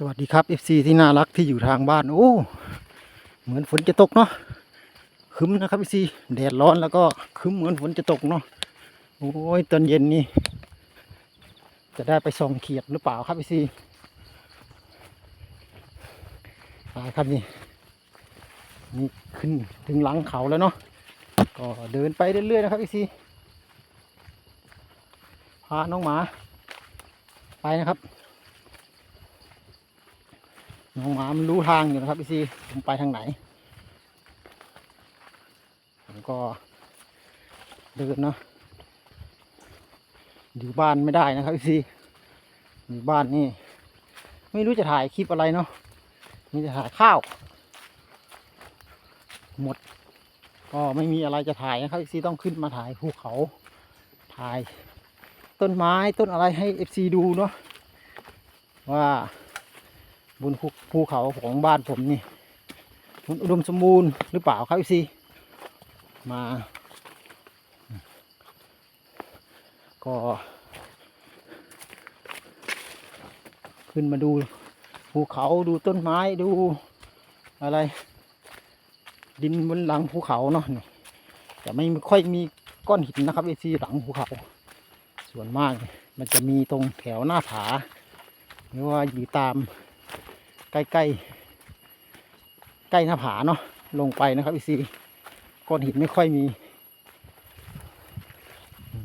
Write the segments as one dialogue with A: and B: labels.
A: สวัสดีครับ FC ที่น่ารักที่อยู่ทางบ้าน โอ้ เหมือนฝนจะตกเนาะคึมนะครับ FC แดดร้อนแล้วก็คึมเหมือนฝนจะตกเนาะ โอ้ยตอนเย็นนี่ จะได้ไปส่องเขียดหรือเปล่าครับ FC ไปครับนี่ นี่ขึ้นถึงหลังเขาแล้วเนาะ ก็เดินไปเรื่อยๆนะครับ FC พาน้องหมา ไปนะครับ น้องหมามันรู้ทางอยู่นะครับพี่ซีผมไปทางไหน ผมก็เดินเนาะอยู่บ้านไม่ได้นะครับพี่ซีอยู่บ้านนี่ ไม่รู้จะถ่ายคลิปอะไรเนาะมีแต่ถ่ายข้าว หมด ก็ไม่มีอะไรจะถ่ายนะครับพี่ซีต้องขึ้นมาถ่ายภูเขา ถ่าย ต้นไม้ต้นอะไรให้เอฟซีดูเนาะว่า บนภูเขาของบ้านผมนี่มันอุดมสมบูรณ์หรือเปล่าครับพี่ซีมา ก็ขึ้นมาดูภูเขาดูต้นไม้ดูอะไร ดินบนหลังภูเขาเนาะแต่ไม่ค่อยมีก้อนหินนะครับไอซีหลังภูเขา ส่วนมากมันจะมีตรงแถวหน้าผาหรือว่าอยู่ตาม ใกล้ใกล้ใกล้หน้าผาเนาะลงไปนะครับอีซีก้อนหินไม่ค่อยมี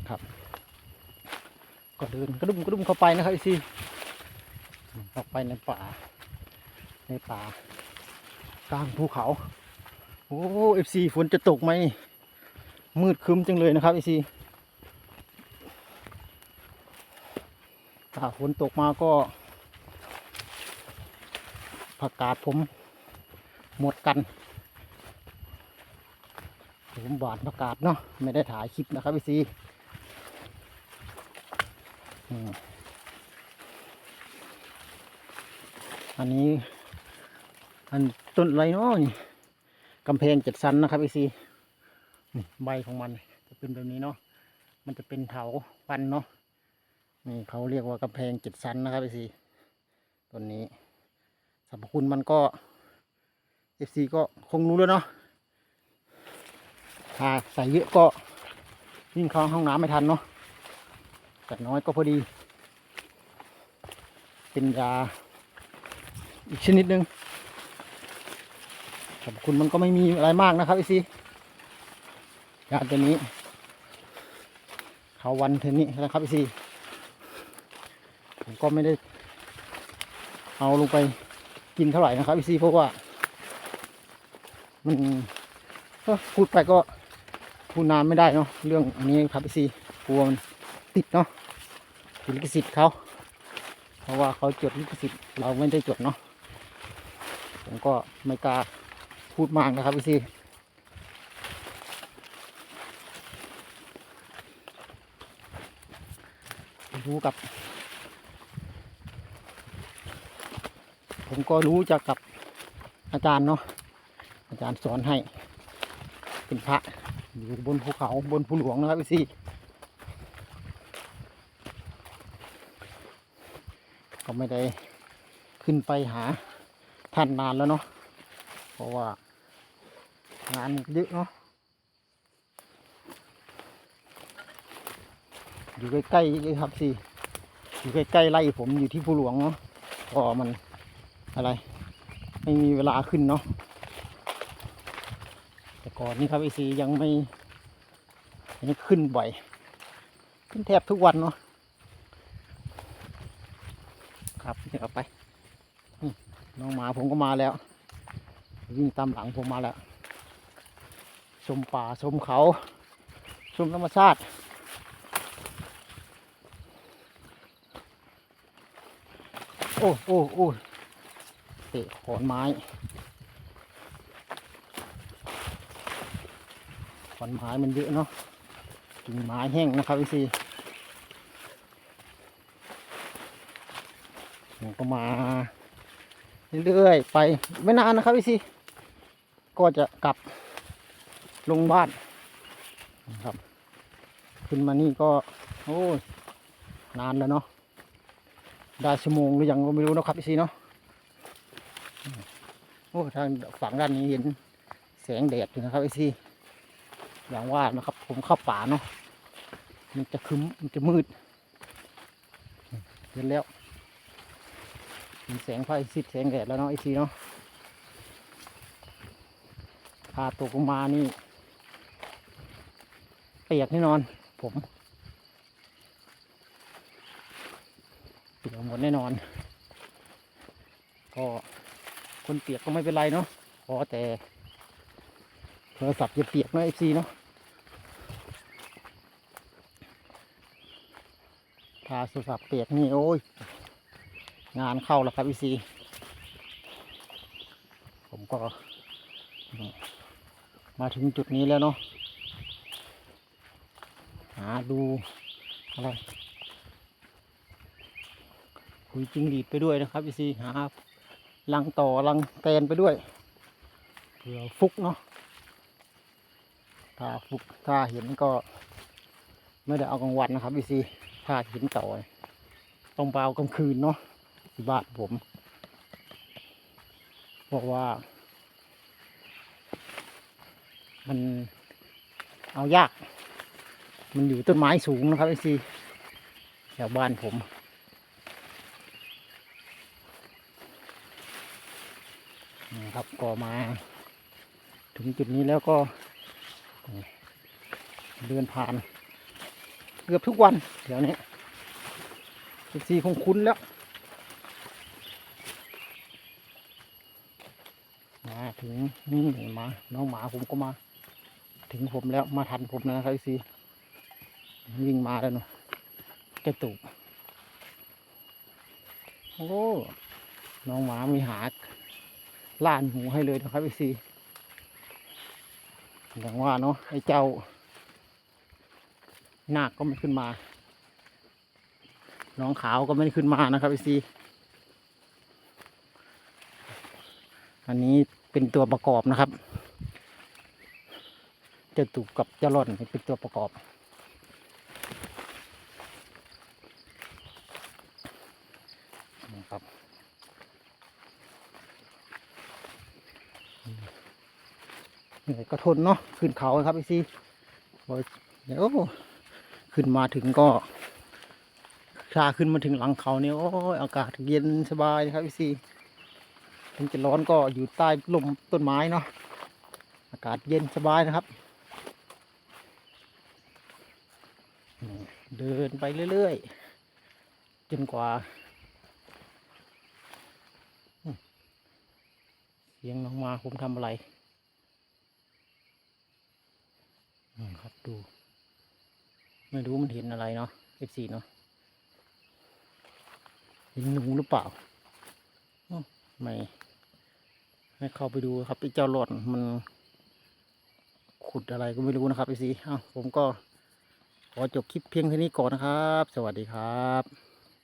A: ครับ ก็เดินกระดุมกระดุมเข้าไปนะครับอีซีเข้าไปในป่า ในป่ากลางภูเขาโอ้เอฟซีฝนจะตกไหมมืดคึ้มจังเลยนะครับอีซีถ้าฝนตกมาก็ ผักกาดผมหมดกันผมบาดผักกาดเนาะไม่ได้ถ่ายคลิปนะครับพี่ซีอันนี้ อันต้นอะไรเนาะนี่กำแพงเจ็ดสันนะครับพี่ซีนี่ใบของมันจะเป็นแบบนี้เนาะมันจะเป็นเถาปันเนาะนี่เขาเรียกว่ากำแพงเจ็ดสันนะครับพี่ซีต้นนี้ รรพคุณมันก็ FC ก็คงรู้แล้วเนาะถ้าใส่เยอะก็วิ่งเข้าห้องน้ำไม่ทันเนาะแต่น้อยก็พอดี เป็นยาอีกชนิดหนึ่งสรรพคุณมันก็ไม่มีอะไรมากนะครับ FC ยาตัวนี้เขาวันเทนนี้นะครับ FC ผมก็ไม่ได้เอาลงไป กินเท่าไหร่นะครับพี่ซีเพราะว่า มันพูดไปก็พูดนานไม่ได้เนาะเรื่องอันนี้ครับพี่ซีกลัวมันติดเนาะติดลิขสิทธิ์เขาเพราะว่าเขาจดลิขสิทธิ์เราไม่ได้จดเนาะผมก็ไม่กล้าพูดมากนะครับพี่ซีรู้กับ ผมก็รู้จักกับอาจารย์เนาะอาจารย์สอนให้ เป็นพระอยู่บนภูเขาบนภูหลวงนะครับพี่ซีก็ไม่ได้ขึ้นไปหาท่านนานแล้วเนาะเพราะว่างานเยอะเนาะอยู่ใกล้ๆเลยครับสิอยู่ใกล้ๆไล่ผมอยู่ที่ภูหลวงเนาะก็มัน อะไร ไม่มีเวลาขึ้นเนาะแต่ก่อนนี้ครับไอซียังไม่ยังขึ้นบ่อย ขึ้นแทบทุกวันเนาะครับเดี๋ยวไปน้องหมาผมก็มาแล้ว วิ่งตามหลังผมมาแล้วชมป่าชมเขาชมธรรมชาติโอ้โอ้โอ้ เตะขอนไม้ ขอนไม้มันเยอะเนาะกิ่งไม้แห้งนะครับพี่ซีผมก็มาเรื่อยๆไปไม่นานนะครับพี่ซีก็จะกลับลงบ้านนะครับ ขึ้นมานี่ก็ โอ้ยนานแล้วเนาะได้ชั่วโมงหรือยังก็ไม่รู้นะครับพี่ซีเนาะ โอ้ทางฝั่งด้านนี้เห็นแสงแดดอยู่นะครับไอซี่อย่างว่านะครับ ผมเข้าป่าเนาะมันจะคึ้มมันจะมืดเห็นแล้วมีแสงไฟซิดแสงแดดแล้วเนาะไอซี่เนาะพาตกลงมานี่เปียกแน่นอน ผมเปียกหมดแน่นอน ก็ คนเปียกก็ไม่เป็นไรเนาะขอแต่โทรศัพท์จะเปียกเนาะไอซีเนาะถ้าโทรศัพท์เปียกนี่โอ้ย งานเข้าแล้วครับไอซีผมก็ มาถึงจุดนี้แล้วเนาะหาดูอะไรคุยจิงหรีดไปด้วยนะครับไอซีหา ลังต่อลังแตนไปด้วยเผื่อฟุกเนาะถ้าฟุกถ้าเห็นก็ ไม่ได้เอากลางวันนะครับพี่ซีถ้าเห็นต่อเนี่ยต้องไปเอากลางคืนเนาะที่บ้านผมเพราะว่า มันเอายาก มันอยู่ต้นไม้สูงนะครับพี่ซีแถวบ้านผม นะครับก็มา ถึงจุดนี้แล้วก็เดินผ่าน เกือบทุกวันเดี๋ยวนี้ซีคงคุ้นแล้วมาถึงนี่มาน้องหมาผมก็มา ถึงผมแล้วมาทันผมนะครับซีวิ่งมาแล้วเนาะจะตุกโอ้น้องหมามีหา ล่านหูให้เลยนะครับไอซีอย่างว่าเนาะไอเจ้านาคก็ไม่ขึ้นมา น้องขาวก็ไม่ได้ขึ้นมานะครับไอซีอันนี้เป็นตัวประกอบนะครับจะตุกกับจะร่อนเป็นตัวประกอบนะครับ เหนื่อยก็ทนเนาะขึ้นเขาครับพี่ซีโอ้ยเดี๋ยวขึ้นมาถึงก็ชาขึ้นมาถึงหลังเขาเนี่ยโอ้ยอากาศเย็นสบายนะครับพี่ซีถึงจะร้อนก็อยู่ใต้ลมต้นไม้เนาะอากาศเย็นสบายนะครับ เดินไปเรื่อยๆจนกว่าเสียงน้องมาผมทำอะไร อืม ครับดู ไม่รู้มันเห็นอะไรเนาะ F4 เนาะเห็นหนูหรือเปล่าไม่ให้เข้าไปดูครับไอ้เจ้าหลอดมันขุดอะไรก็ไม่รู้นะครับ F4 อ้าผมก็ขอจบคลิปเพียงเท่านี้ก่อนนะครับ สวัสดีครับ